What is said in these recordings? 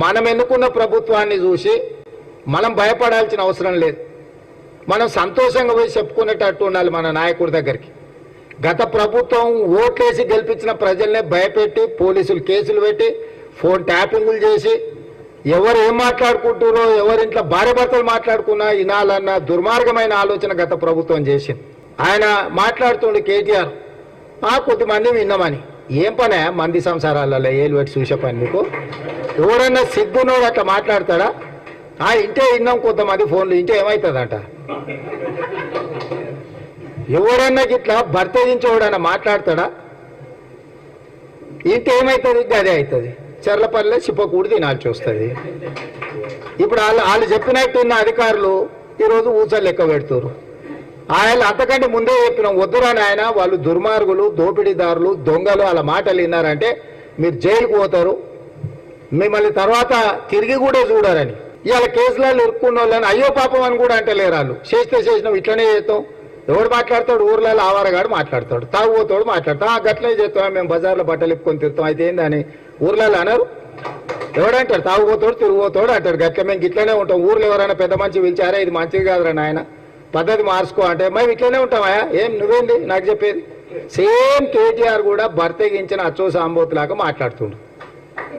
మనం ఎన్నుకున్న ప్రభుత్వాన్ని చూసి మనం భయపడాల్సిన అవసరం లేదు. మనం సంతోషంగా పోయి చెప్పుకునేటట్టు ఉండాలి మన నాయకుడి దగ్గరికి. గత ప్రభుత్వం ఓట్లేసి గెలిపించిన ప్రజల్నే భయపెట్టి పోలీసులు కేసులు పెట్టి ఫోన్ ట్యాపింగులు చేసి ఎవరు ఏం మాట్లాడుకుంటున్నారో ఎవరింట్లో భార్య భర్తలు మాట్లాడుకున్నా వినాలన్న దుర్మార్గమైన ఆలోచన గత ప్రభుత్వం చేసింది. ఆయన మాట్లాడుతుండే కేటీఆర్ ఆ కొద్దిమంది విన్నామని. ఏం పనే? మంది సంసారాలలో ఏలు పెట్టి చూసే పని మీకు ఎవరన్నా సిగ్గునోడు అట్లా మాట్లాడతాడా? ఆ ఇంటే విన్నాం కొంతమంది ఫోన్లు ఇంటే ఏమవుతుందంట ఎవరన్నా గిట్లా భర్త నుంచి మాట్లాడతాడా? ఇంత ఏమవుతుంది గదే అవుతుంది చెర్లపల్లె చిప్పకూడి తినాల్సి వస్తుంది. ఇప్పుడు వాళ్ళు వాళ్ళు చెప్పినట్టున్న అధికారులు ఈరోజు ఊచలు లెక్క పెడుతున్నారు ఆయన అంతకంటే ముందే చెప్పినాం వద్దురాని ఆయన వాళ్ళు దుర్మార్గులు దోపిడీదారులు దొంగలు వాళ్ళ మాటలు విన్నారంటే మీరు జైలుకు పోతారు. మిమ్మల్ని తర్వాత తిరిగి కూడా చూడరని. ఇవాళ కేసులలో ఇరుక్కున్న వాళ్ళని అయ్యో పాపం అని కూడా అంటే లేరాళ్ళు చేస్తే చేసినాం ఇట్లనే చేస్తాం. ఎవడు మాట్లాడతాడు? ఊర్లలో ఆవారగాడు మాట్లాడతాడు. తాగుపోతాడు మాట్లాడతాం ఆ గట్లనే చేస్తాం మేము బజార్లో బట్టలు ఇప్పుకొని తిరుగుతాం. అయితే ఏందని? ఊర్లలో అనరు. ఎవడంటాడు? తాగుపోతాడు తిరిగిపోతాడు అంటాడు. గట్ల మేము ఇట్లనే ఉంటాం. ఊర్లో ఎవరైనా పెద్ద మంచి పిలిచారా? ఇది మంచిది కాదురా నాయన. పద్ధతి మార్చుకో అంటే మేము ఇట్లనే ఉంటామా ఏం? నువ్వేంది? నాకు చెప్పేది? సేమ్ కేటీఆర్ కూడా భర్తగించిన అచ్చో సాంబోతులాగా మాట్లాడుతుండు.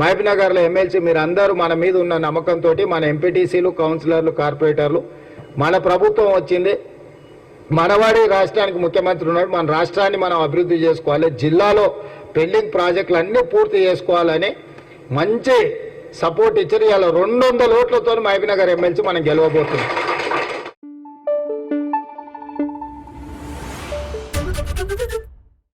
మహబీనగర్లో ఎమ్మెల్సీ మీరు అందరూ మన మీద ఉన్న నమ్మకంతో మన ఎంపీటీసీలు కౌన్సిలర్లు కార్పొరేటర్లు మన ప్రభుత్వం వచ్చింది. మనవాడి రాష్ట్రానికి ముఖ్యమంత్రి ఉన్నాడు. మన రాష్ట్రాన్ని మనం అభివృద్ధి చేసుకోవాలి. జిల్లాలో పెండింగ్ ప్రాజెక్టులు అన్నీ పూర్తి చేసుకోవాలని మంచి సపోర్ట్ ఇచ్చారు. ఇలా రెండు వందల ఓట్లతో మహబీనగర్ ఎమ్మెల్సీ మనం గెలవబోతున్నాం.